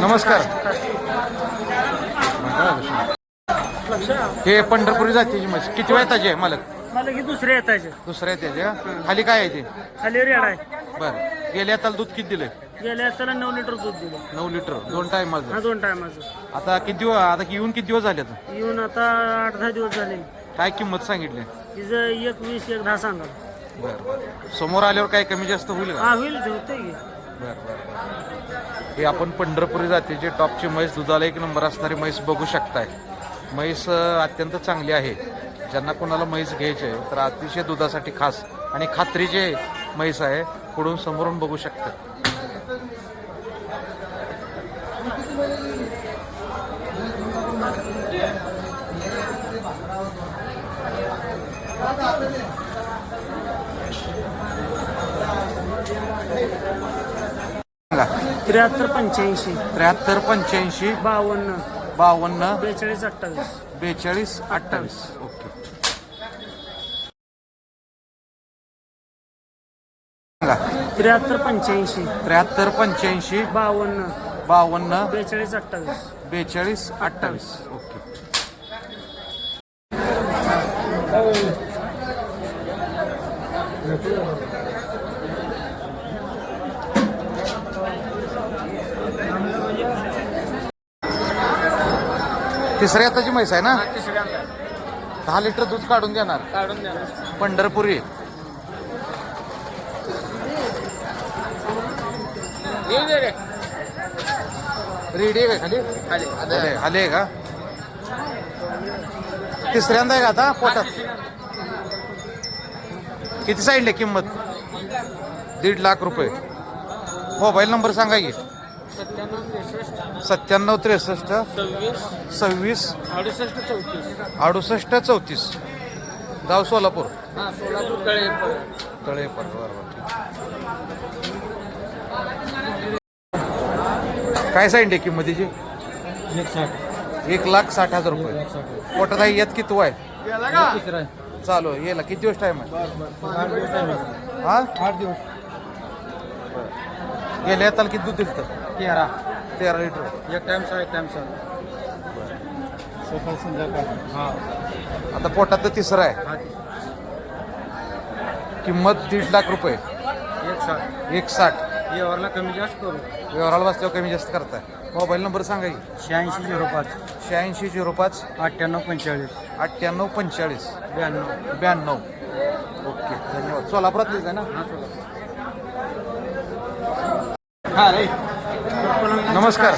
नमस्कार. हे पंढरपुरी जातीची म्हैस किती वेळ ताजी आहे मालक? मला की दुसरे येतायचे दुसऱ्या का? खाली काय आहे ते? खाली रेड आहे. बरं. गेल्या त्याला दूध किती दिलंय? गेल्या त्याला नऊ लिटर दूध दिलं. नऊ लिटर. दोन टाइम हा दोन टायमाचं आता किती दिवस आता येऊन किती दिवस झाले आता? येऊन आता आठ दहा दिवस झाले. काय किंमत सांगितली? तिचं एक वीस एक दहा सांगा. बरं समोर आल्यावर काय कमी जास्त होईल का? हा होईल की. बरं बरं. हे आपण पंढरपुरी जातीचे टॉपची म्हैस दुधाला एक नंबर असणारी म्हैस बघू शकताय. म्हैस अत्यंत चांगली आहे. ज्यांना कोणाला म्हैस घ्यायची आहे तर अतिशय दुधासाठी खास आणि खात्रीचे म्हैस आहे. पुढून समोरून बघू शकता. त्र्याहत्तर पंच्याऐंशी. त्र्याहत्तर पंच्याऐंशी. बावन्न. बावन्न. बेचाळीस अठ्ठावीस. बेचाळीस अठ्ठावीस. ओके. त्र्याहत्तर पंच्याऐंशी. त्र्याहत्तर पंच्याऐंशी. बावन्न. बावन्न. बेचाळीस अठ्ठावीस. बेचाळीस अठ्ठावीस. ओके. तिसऱ्या आताची म्हैस आहे ना? दहा लिटर दूध काढून देणार. काढून द्या पंढरपुरी. रेडी आहे का खाली? आले आले का? तिसऱ्यांदा आहे का आता? पोटात? किती सांगितले किंमत? दीड लाख रुपये. मोबाईल नंबर सांगा की. सत्त्याण्णव त्रेसष्ट. सव्वीस. अडुसष्ट चौतीस. अडुसष्ट चौतीस. गाव सोलापूर. हा सोलापूर कळे तळे पण बरोबर काय सांगितले किंमतीची एक साठ. एक लाख साठ हजार रुपये. पोटात आहे यात किती आहे तिसरा चालू आहे. याला किती दिवस टाइम आहे? हा? आठ दिवस. गेल्या येताल किती दूध दिलं तेरा. तेरा लिटर एक टाइम सहा एक टाइम सहा सकाळ संध्याकाळ. हा. आता पोटात तर तिसरं आहे. हा किंमत दीड लाख रुपये. एक साठ. एक साठ. यावरला कमी जास्त करू. व्यवहाराला बसल्यावर कमी जास्त करताय. मोबाईल नंबर सांगा की. शहाऐंशी झिरो पाच. शहाऐंशी झिरो पाच. अठ्ठ्याण्णव पंचेचाळीस. अठ्ठ्याण्णव पंचेचाळीस. ब्याण्णव. ब्याण्णव. ओके. धन्यवाद. सोलापुरातलीच आहे ना? हा सोळा नमस्कार.